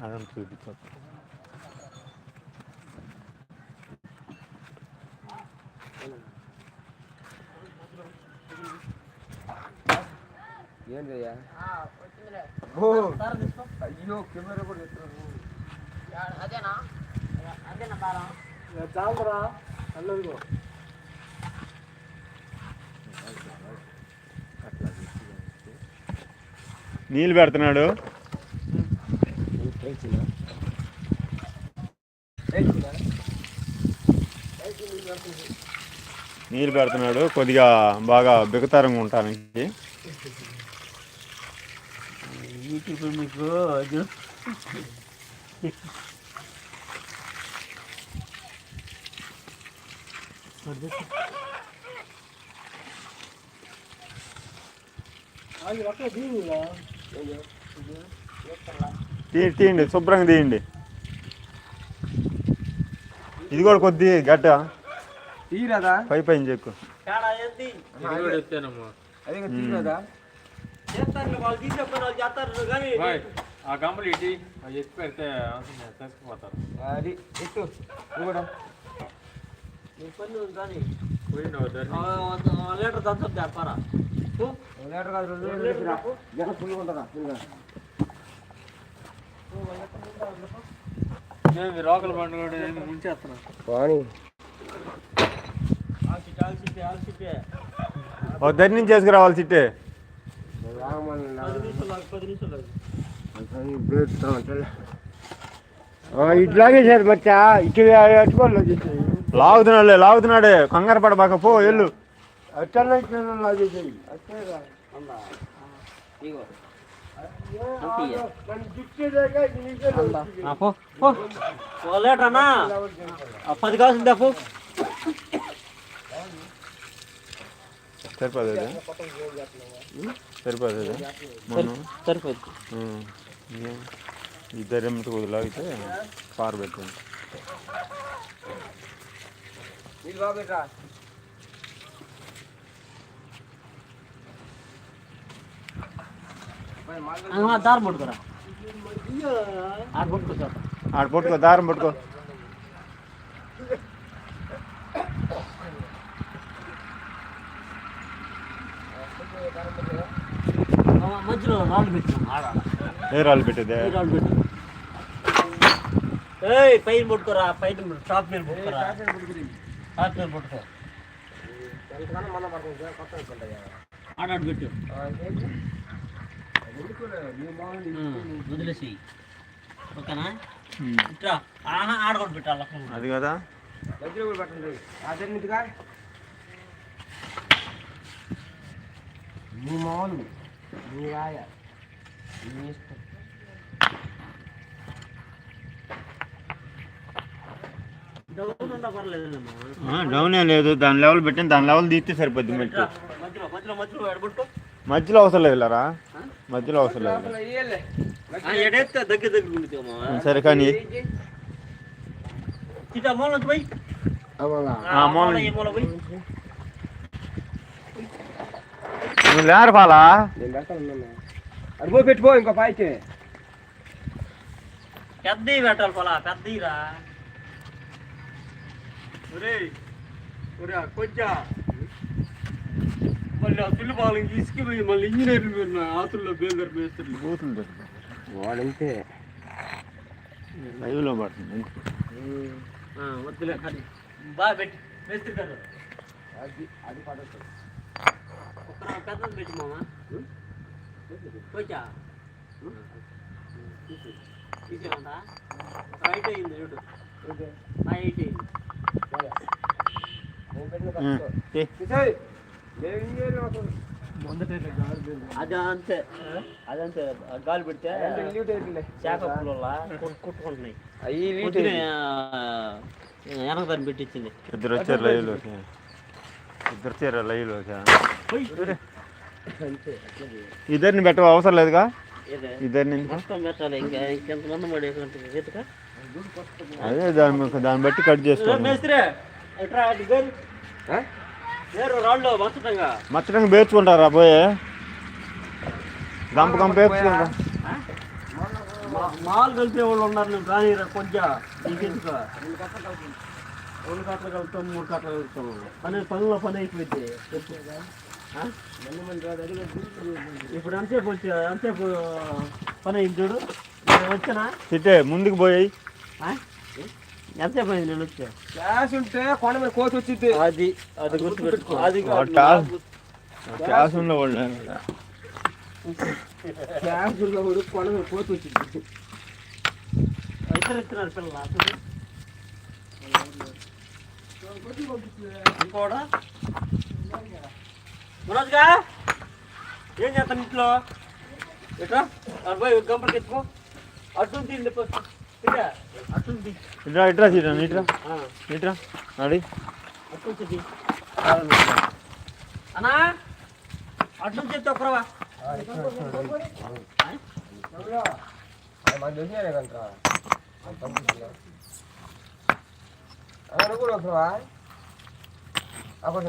అదంతా చూపించు ఏంటయ్యా అయ్యో కెమెరా కూడా ఎత్తున్నారు అదేనా? అదేనా చాలరా అల్లదిగో నీళ్ళు పెడుతున్నాడు. నీళ్ళు పెడుతున్నాడు. కొద్దిగా బాగా బిగతరంగా ఉంటానికి మీకు అది ఒక్క దీనిగా తీయండి శుభ్రంగా తీయండి. ఇది కూడా కొద్ది గట్ట తీరదా పై పైన చెక్కు. తేడా ఏంటి అదే. తీరదా చేస్తారు వాళ్ళు తీసేపోయిన వాళ్ళు చేస్తారు కానీ ఆ గమ్ములు ఇటీ అవి ఎత్తి పెడితే అవసరం తీసుకుపోతారు అది ఎత్తు నువ్వు కూడా నీ పని ఉంది కానీ. లీటర్ చెప్పారా రోకల ముంచేస్తున్నాం ఒక దగ్గర నుంచి చేసుకురావాలి చిట్టే ఇట్లాగే సార్ మచ్చా. ఇటు లాగుతున్నాడులే లాగుతున్నాడే. కంగారు పడబాక పో ఎల్లు అట్లా ఇట్లా లాగేసాయి ఉందా ఇగో అంతా పో పో. ఓ లీటర్ అన్నా ఆ పది కావాల్సిందా పో. సరిపోదు అది? సరిపోదు. అది? మనం సరిపోద్ది ఉం. ఇంకేం? ఇద్దరు ఎమ్మటి కొద్ది లాగితే పార పెట్టండి నీళ్ళు బాబెట్రా దారం పట్టుకోరా ఆడ పట్టుకో చోట ఆడ పట్టుకో దారం పట్టుకో ఆ, మధ్యలో రాళ్ళు పెట్టినాం ఆడ ఏ రాళ్ళు పెట్టేదే ఈ రాళ్ళు పెట్టు ఏయ్ పైన పట్టుకోరా పైన టాప్ మీద పట్టుకోరా టాప్ మీద పట్టుకో ఆడాడు పెట్టు వదిలేసి ఓకేనా? ఉం. ఇట్రా. ఆహా ఆడకుండా పెట్టాలి అక్కడ అది కదా? మధ్యలో కూడా పెట్టండి. అదే నీటిగా నీ మామూలు నీ రాయ నీ ఇష్టం. డౌన్ లేదు. దాని లెవెల్ పెట్టిన దాని లెవెల్ తీస్తే సరిపోద్ది మట్టి. ఇట్రా, మధ్యలో మధ్యలో మధ్యలో ఎడబట్టుకో మధ్యలో అవసరం లేదు లేరా మధ్యలో అవసరం లేదు. సరే కానీ నువ్వు లేరు పాలా? పోయి పెట్టుకో ఇంకో పాయికి. పెద్దవి పెట్టాలి పొలా పెద్దయిరా ఒరే ఒరే కొంచెం. మళ్ళీ పిల్లి పాలకి తీసుకుపోయి మళ్ళీ ఇంజనీర్లు మీరు ఆతుల్లో బేల్దర్ మేస్త్రులు. దొరుకుతాయి. వాడంతే. లైవ్లో పడుతుంది. వద్దులే కానీ బాగా పెట్టి మేస్త్రి గారు. అది అది పడదు ఒక్క పెద్దది పెట్టి మామ కొంచెం తీసేమంట రైట్ అయింది చూడు. రైట్ అయింది. అది అంతే అదంతే గాలి పెడితే పుల్ల కుట్టుకుంటున్నాయి. వెనక దాన్ని పెట్టించింది. ఇద్దరు వచ్చారు లైవ్లోకి ఇద్దరు వచ్చారు లైవ్లోకి ఇద్దరిని పెట్టవ? అవసరం లేదుగా? ఇద్దరిని? అదే దాని దాన్ని బట్టి కట్ చేసుకోండి మచ్చటంగా పేర్చుకుంటారా పోయే? గంప గంప మా- మాలు కలిపే వాళ్ళు ఉన్నారు నువ్వు కానీ కొంచెం రెండు కట్టలు కలుపుతాం మూడు కట్టలు కలుపుతాం పని పనిలో పని అయిపోయింది? ఇప్పుడు ఎంతసేపు వచ్చా? ఎంతసేపు పని అయింది చూడు? వచ్చానా? ముందుకు పోయి. ఆ? ఎంతసేపు అయింది నేను వచ్చా క్యాష్ ఉంటే కొండ మీద కోసి వచ్చింది అది అది గుర్తుపెట్టుకో అది అట్టా? క్యాష్ ఉన్న వాళ్ళు క్యాష్ ఉన్న కూడా కొండ మీద కోసి వచ్చింది ఇద్దరు ఇస్తున్నారు పిల్లలు అసలు ఇంకోడా మనోజ్గా ఏం చేస్తాను ఇంట్లో ఇట్రా అబ్బాయి గంపలకి ఎత్తుకో అటు తిండి అటు ఇట్రా ఇట్రా సీటా ఇట్రా. ఇట్రా అడి అటు తిండి అన్నా అటు నుంచి ఎత్తు ఒకరవా మాకు తెలిసినారే కంట్రా నువ్వు కూడా వస్తున్నావా అప్పుడు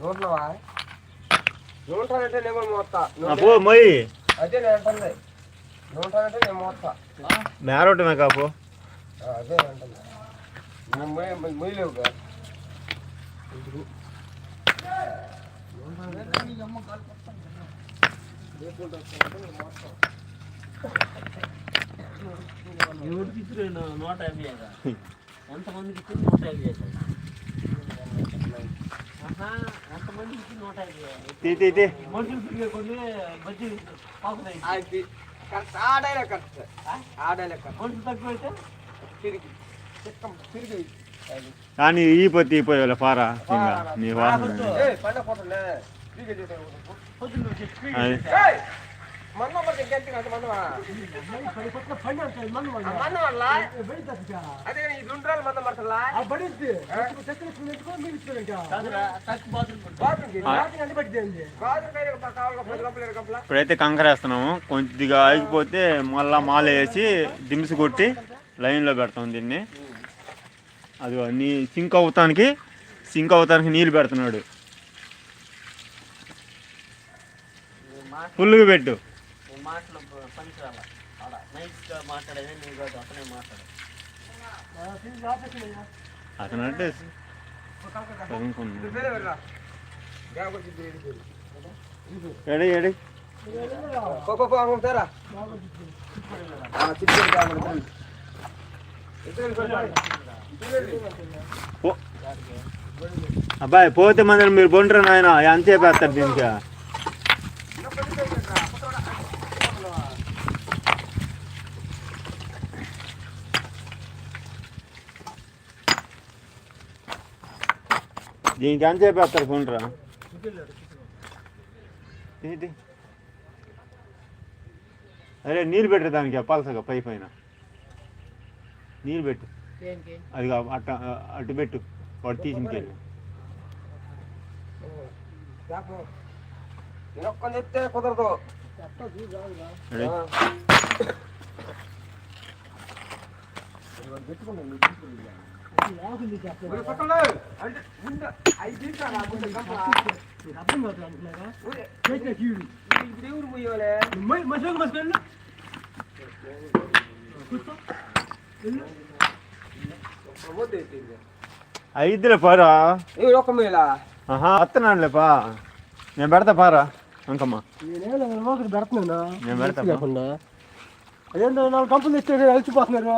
నోట్లవా నూంటానంటే నేను కూడా మోస్తా. పో మొయ్యి అదే నేను అంటుంది నూంటానంటే నేను మోస్తా మేరొట్టమే కాపు ఆ, అదే నేను అంటుంది నువ్వు మొయ్య- మొయ్య- మొయ్యలేవుగా ఎవరికి ఇచ్చిన నూట యాభై ఎంతమందికి ఇచ్చిన నూట యాభై ఎంతమందికి ఇచ్చిన నూట యాభై మనుషులు తిరిగే కొన్ని బజ్జీ పాకుతాయి. కరెక్ట్. ఆడైనా కరెక్ట్. ఆడైనా కరెక్ట్. మనుషులు చిక్కం తిరిగి కానీ ఈ పొత్తి ఈ పోయి పారా ఇంకా నీ వాసన ఇప్పుడైతే కంకరేస్తున్నాము కొద్దిగా ఆగిపోతే మళ్ళా మాల వేసి దిమ్స్ కొట్టి లైన్లో పెడతాం దీన్ని. అది నీ సింక్ అవుతానికి సింక్ అవుతానికి నీళ్ళు పెడుతున్నాడు. ఫుల్గా పెట్టు. అతను అంటే ఎడి ఎడి చిత్తూరు అబ్బాయి పోతే మందిరం మీరు బొండ్రు నాయన. ఎంతసేపు వేస్తారు దీనికి. దీనికి ఎంతసేపు వేస్తారు బొండ్రా. ఏంటి? అరే నీళ్ళు పెట్టరు దానికి? పలసగా పై పైన నీళ్ళు పెట్టు అది కా- అట్ట అటు పెట్టు వాడు తీసింకెళ్ళి నేను ఒక్కని చెప్తే కుదరదు రెడీ? ఊరి పక్కన అంటే చేసిన వస్తున్నాడులేపా నేను పెడతా పారా. అంకమ్మ. నేనేం పెడుతున్నాను? నేను పెడతా పా. లేకుండా అదేంటో నాలుగు కంపెనీలు ఇస్తే అలసిపోతున్నారు.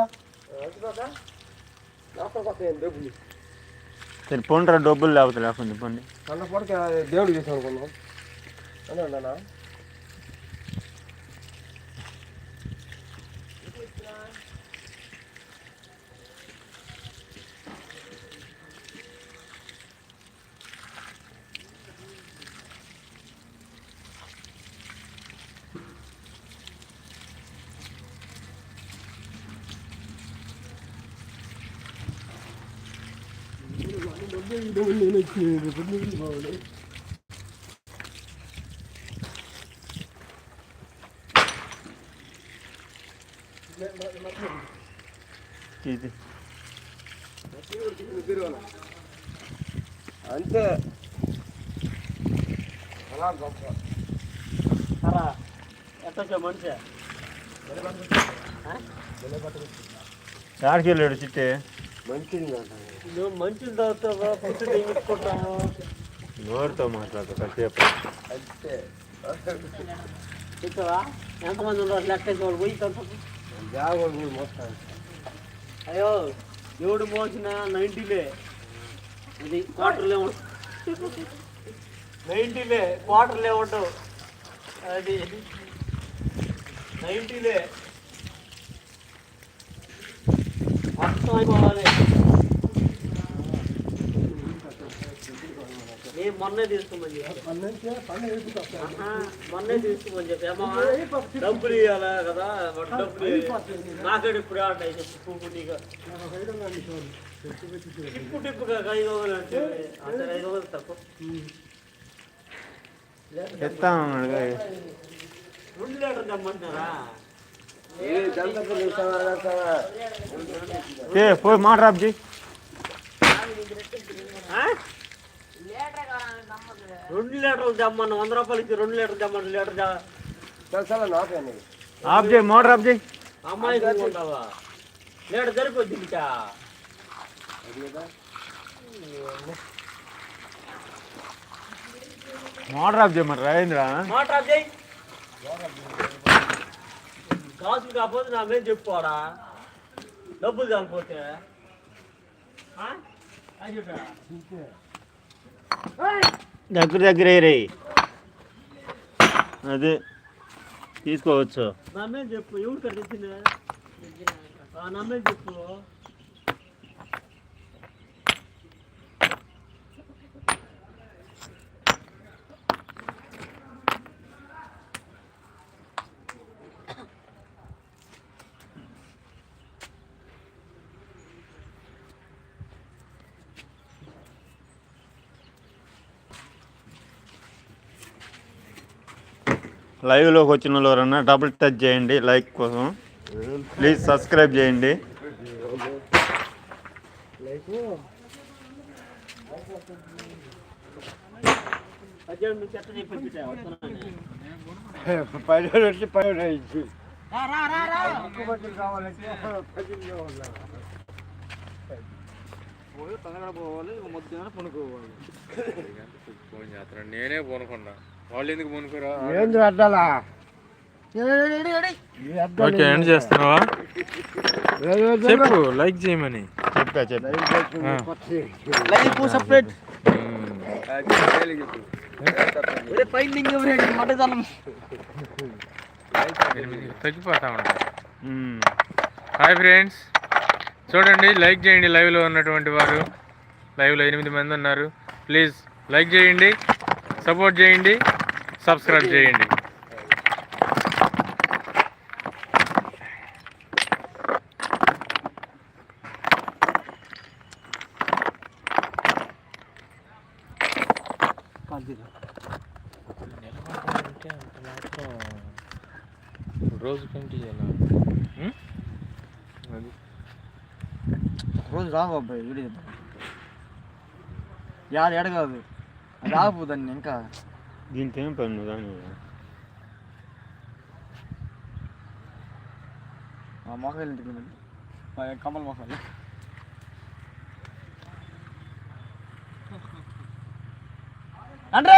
డబ్బులు సరే పోండ్రా డబ్బులు లేకపోతే లేకుండా పండి. దేవుడు చేసాం అనుకున్నాం అన్నా ఇది అంతే అలా గొప్ప అరా ఎట్ట వచ్చావు మనిషి యాడికి వెళ్ళాడు చిట్టి మంచిది నువ్వు మంచిది తాగుతావా? పుట్టి తెగించుకుంటాము నోరుతో మాట్లాడతా కాసేపు. అంతే. ఎంతమంది ఉన్నారు లెక్క వాళ్ళు? పోయి జాగోడు మొత్తం అయ్యో దేవుడు మోసిన నైంటీలే. ఇది క్వార్టర్లే ఉండవు. నైంటీలే క్వార్టర్లే ఉండవు. అది నైంటీలే. మొన్నే తీసుకోమని చెప్పి ఆహా, మొన్నే తీసుకోమని చెప్పి ఏమో డబ్బులు ఇవ్వాలా కదా వాడు డబ్బులు ఇవ్వాలి. నాకేడు ఇప్పుడు ఆడాయి చెప్పు పువ్వు నీకు టిప్పు టిప్పుగా ఐదు వందలు అంటే అంటే ఐదు వందలు తక్కువ చెప్తా ఉన్నాడు రెండు లీటర్ తెమ్మంటున్నారా ఏ దంతకు చూస్తావా ఏ పోయి మాట్లాడు చేయి ఆ? రెండు లీటర్లు తెమ్మన్న వంద రూపాయలు ఇచ్చి రెండు లీటర్లు తెమ్మన్న లీటర్ దా- తెలుసా నాకేండి ఆఫ్ చేయి మోటార్ ఆఫ్ చేయి అమ్మాయి తీసుకుంటావా లీటర్ సరిపోద్ది ఇంకా మోటార్ ఆఫ్ చేయమంట రాజేంద్ర మాట చేయి కాసు కాకపోతే నా మీద చెప్పుకోరా డబ్బులు కాకపోతే ఆ? అది చెప్పారా? దగ్గర దగ్గర రే అదే తీసుకోవచ్చు నా మీద చెప్పు ఎవరు కట్టించింది నా మీద చెప్పు లైవ్లోకి వచ్చిన ఎవరన్నా డబుల్ టచ్ చేయండి లైక్ కోసం. ప్లీజ్ సబ్స్క్రైబ్ చేయండి. అదే నువ్వు చెత్త చెప్పి బిడ్డ, వస్తున్నాను. పది వచ్చి పది ఇచ్చి ఎక్కువ మందికి కావాలంటే పది కావాలి ఫోన్ చేస్తున్నాడు నేనే పోనుకున్నా. వాళ్ళు ఎందుకు పోనుకోరా ఏంది అడ్డాలా? ఓకే ఎండ్ చేస్తున్నావా? చెప్పు లైక్ చేయమని. చెప్పా చెప్పా. తగ్గిపోతా ఉంటా. Hi friends. చూడండి లైక్ చేయండి లైవ్లో ఉన్నటువంటి వారు. లైవ్లో ఎనిమిది మంది ఉన్నారు. ప్లీజ్ లైక్ చేయండి. సపోర్ట్ చేయండి సబ్స్క్రైబ్ చేయండి. రోజు కంటి అది రోజు రావు అబ్బాయి వీడియో. యాడ ఎడ అది ఆగిపోదండి ఇంకా దీంతో ఏం పని దాని మా మొక్కలు ఇంటికి మా కమ్మల మొక్కలు అంటే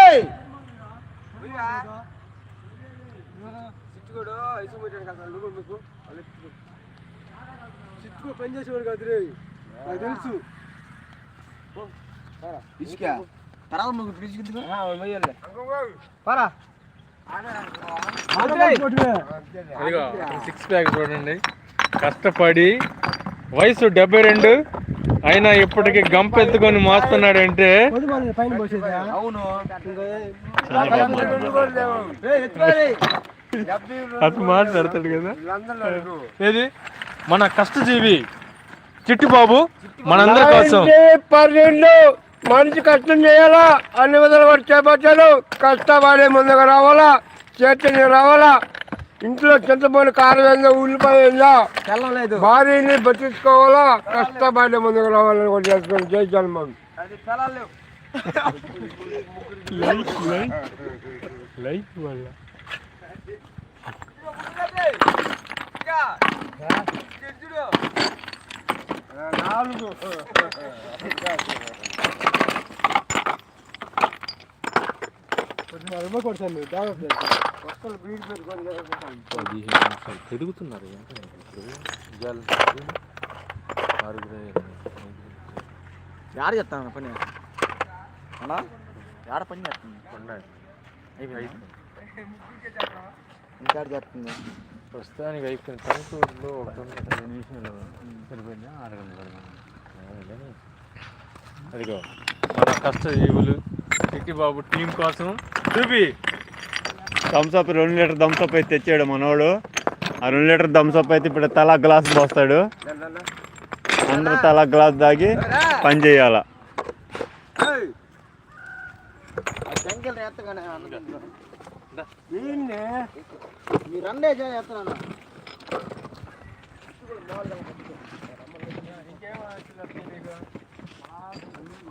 చిట్టుకోడు ఇసుకు పెట్టాడు కదా నువ్వు మీకు చిట్టుకో. పని చేసేవాడు కాదు రే నాకు తెలుసు. ఇసుక. తర్వాత నువ్వు సిక్స్ ప్యాక్ చూడండి. కష్టపడి వయసు డెబ్బై రెండు అయినా ఇప్పటికి గంప ఎత్తుకొని మోస్తున్నాడంటే పోసేది అవును. అతను మాట్లాడతాడు కదా. ఏది? మన కష్టజీవి చిట్టిబాబు మనందరి కోసం. మనిషి కష్టం చేయాలా? అన్ని విధాలు వాడు చేపట్టాడు. కష్టపడి ముందుకు రావాలా? చేతని రావాలా? ఇంట్లో చింతపండు కారం ఏందో ఉల్లిపాయ ఏందో భార్యని బతికించుకోవాలా? కష్టపడి ముందుకు రావాలని కూడా చేస్తున్నాడు జై జన్మం. లేవు లైక్ లైక్ లైక్ వల్ల నాలుగు ఒక్కరు పెట్టుకొని పదిహేను నిమిషాలు పెరుగుతున్నారు ఎంత యాడ చెప్తాను పని అలా యాడ పని చేస్తుంది ఇంకా చేస్తుంది ప్రస్తుతానికి అయిపోయింది టంకూరులో ఒక ఉంది పది నిమిషాలు సరిపోయిందా ఆరు గంటలు అదిగో మన కష్టజీవులు బాబు టీం కోసం చూపి. థమ్స్అప్ రెండు లీటర్ థమ్స్అప్ అయితే తెచ్చాడు మనోడు. ఆ రెండు లీటర్ థమ్స్అప్ అయితే ఇప్పుడు తలా గ్లాస్ పోస్తాడు. అందరూ తలా గ్లాస్ తాగి పని చేయాల ఎత్తగానే దీన్ని మీరు అన్నే చేస్తున్నాను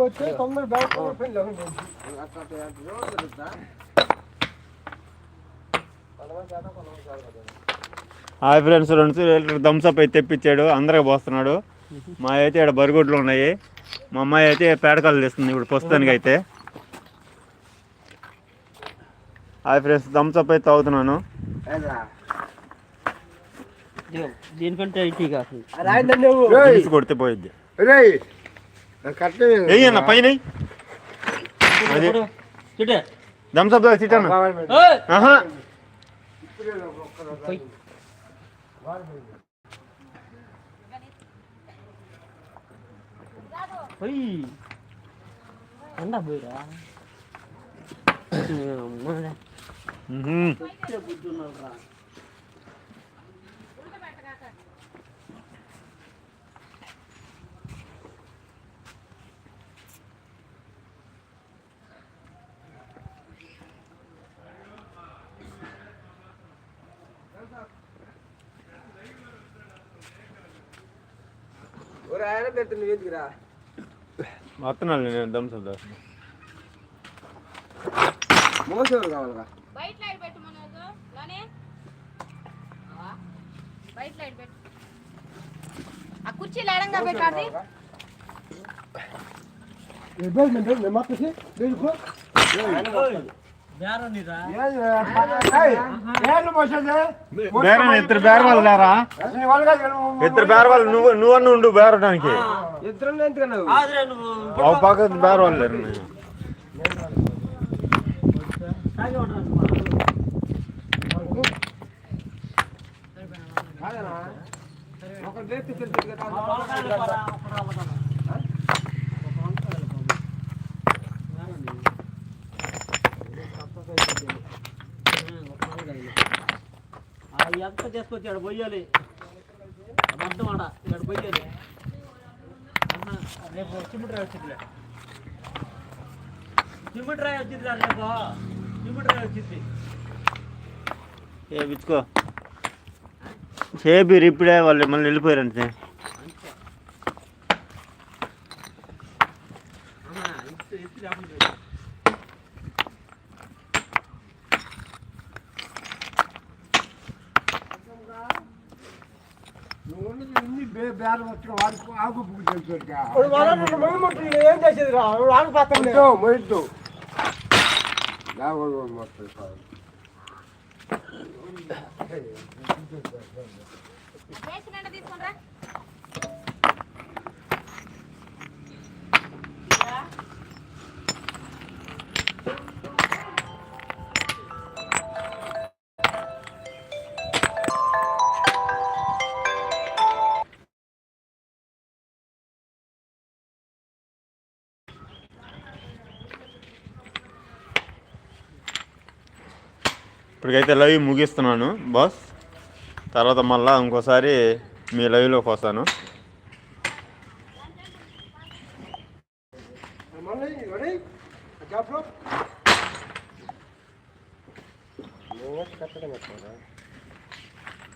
పోతే తొందర బ్యాగ్ హాయ్ ఫ్రెండ్స్ రెండు లీటర్ థమ్స్అప్ అయితే తెప్పించాడు. అందరికి పోస్తున్నాడు. మా అయితే ఇక్కడ బరిగొడ్లు ఉన్నాయి. మా అమ్మాయి అయితే పేడకాలు తీస్తుంది ఇప్పుడు ప్రస్తుతానికి అయితే. హాయ్ ఫ్రెండ్స్ థమ్స్అప్ అయితే తాగుతున్నాను. దీనికంటే కొడితే పోయిద్ది. రే కరెక్ట్ వెయ్యి అన్న పైన వెయ్యి. అది చిటే థమ్స్అప్ తాగి తిట్టాను ఆహా పోయి ఎండా పోయిరా మ్మ్హ్మ్. ఆయన పెడుతుంది ఎందుకురా వస్తున్నాను నేను థమ్స్అప్ తాగుతున్నా మోసేవారు కావాలరా. బయట లైట్ పెట్టు మనోజ్. లోనే. బయట లైట్ పెట్టు. ఆ కుర్చీలు ఎడంగా పెట్టాలి బేరనిరా బేరం ఇద్దరు బేర వాళ్ళు లేరా? ఇద్దరు బేర వాళ్ళు నువ్వు నువ్వన్న ఉండు బేరడానికి. ఒక పక్క బేర వాళ్ళు లేరు ఉండరా ఒక ఇక్కడ పోయాలి. మొత్తం ఆడ ఇక్కడ పోయాలి. అన్న, రేపు సిమెంట్ రాయి వచ్చిందిలే. సిమెంట్ రాయి వచ్చిందిరా రేపు. సిమెంట్ రాయి వచ్చింది. విచ్చుకో. చేపిరు ఇప్పుడే వాళ్ళు మళ్ళీ వెళ్ళిపోయారంటే అన్న ఇటు ఎత్తి లేకుండా నువ్వు ఉన్నది ఇన్ని బే- బేరం వచ్చి వాడికి ఆకు పువ్వు తెలుసు ఏం చేసేది రా మొయ్యొద్దు తీసుకుంటా ఇప్పటికైతే లైవ్ ముగిస్తున్నాను బాస్. తర్వాత మళ్ళీ ఇంకోసారి మీ లైవ్లోకి వస్తాను.